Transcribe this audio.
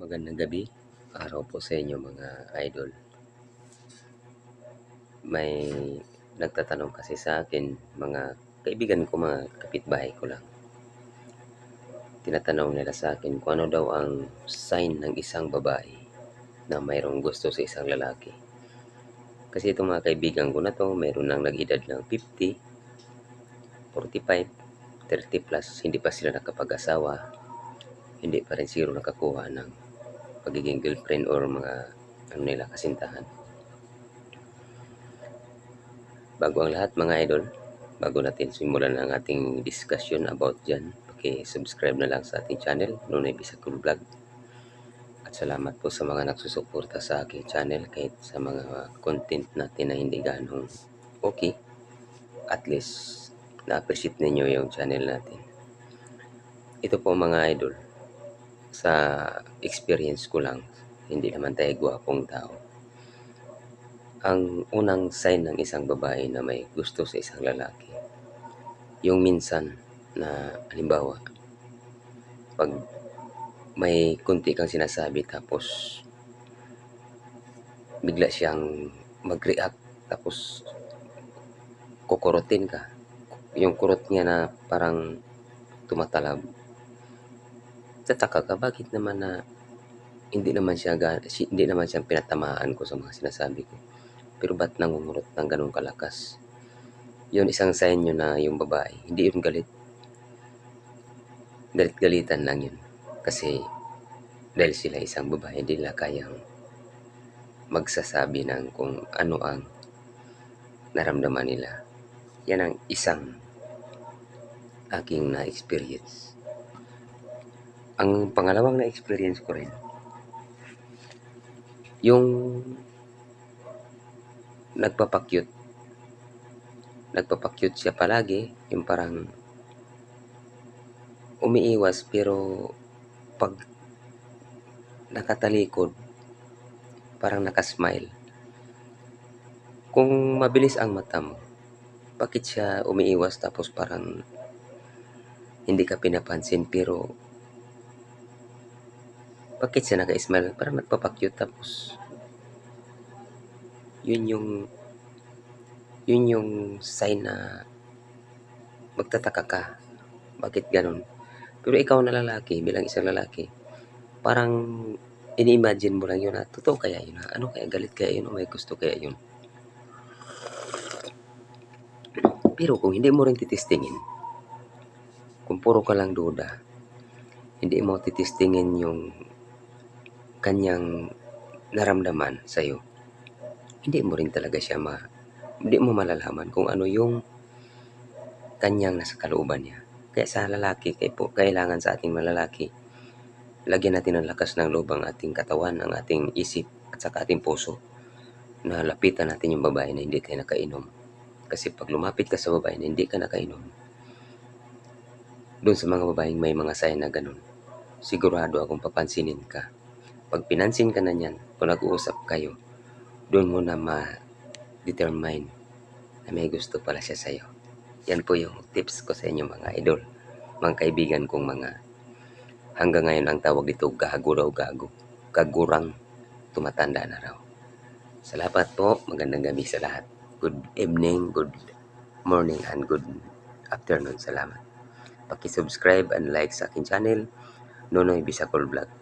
Magandang gabi, araw po sa inyo mga idol. May nagtatanong kasi sa akin, mga kaibigan ko, mga kapitbahay ko lang. Tinatanong nila sa akin kung ano daw ang sign ng isang babae na mayroong gusto sa isang lalaki. Kasi itong mga kaibigan ko na to, mayroon nang nag-edad ng 50, 45, 30 plus, hindi pa sila nakapag-asawa, hindi pa rin siguro nakakuha ng pagiging girlfriend or mga ano nila kasintahan. Bago ang lahat mga idol, bago natin simulan ang ating discussion about dyan, paki-subscribe na lang sa ating channel, Nunay Bisakul Vlog. At salamat po sa mga nagsusuporta sa aking channel kahit sa mga content natin na hindi ganong okay. At least na-appreciate ninyo yung channel natin. Ito po mga idol, sa experience ko lang, hindi naman tayo gwapong tao. Ang unang sign ng isang babae na may gusto sa isang lalaki, yung minsan na halimbawa, pag may kunti kang sinasabi tapos bigla siyang mag-react tapos kukurutin ka. Yung kurot niya na parang tumatalab tataka ka bakit naman na hindi naman siya hindi naman siya pinatamaan ko sa mga sinasabi ko? Pero ba't nangungurot ng ganun kalakas? Yun isang sign yun na yung babae hindi yun galit. Galit-galitan lang yun. Kasi dahil sila isang babae hindi nila kayang magsasabi ng kung ano ang naramdaman nila. Yan ang isang aking na-experience ang pangalawang na-experience ko rin, yung nagpapakyut. Nagpapakyut siya palagi, yung parang umiiwas pero pag nakatalikod, parang nakasmile. Kung mabilis ang mata mo, bakit siya umiiwas tapos parang hindi ka pinapansin pero bakit siya naka-smile? Parang nagpapakyut tapos yun yung yun yung sign na magtataka ka. Bakit ganun? Pero ikaw na lalaki, bilang isang lalaki, parang ini-imagine mo lang yun na totoo kaya yun na ano kaya galit kaya yun o may gusto kaya yun. Pero kung hindi mo rin titistingin, kung puro ka lang duda, hindi mo titistingin yung kanyang naramdaman sa iyo, hindi mo rin talaga siya ma hindi mo malalaman kung ano yung kanyang nasa kalooban niya. Kaya sa lalaki, kaya po, kailangan sa ating malalaki, lagyan natin ng lakas ng loob ang ating katawan, ang ating isip, at saka ating puso, na lapitan natin yung babae na hindi tayo nakainom. Kasi pag lumapit ka sa babae na hindi ka nakainom, doon sa mga babaeng may mga sign na ganun, sigurado akong papansinin ka pag pinansin ka na niyan, kung nag-uusap kayo, doon mo na ma-determine na may gusto pala siya sa'yo. Yan po yung tips ko sa inyo mga idol, mga kaibigan kong mga hanggang ngayon ang tawag dito gago raw gago. Kagurang tumatanda na raw. Salamat po, magandang gabi sa lahat. Good evening, good morning, and good afternoon. Salamat. Paki-subscribe and like sa akin channel, Nonoy Bisacol Vlog.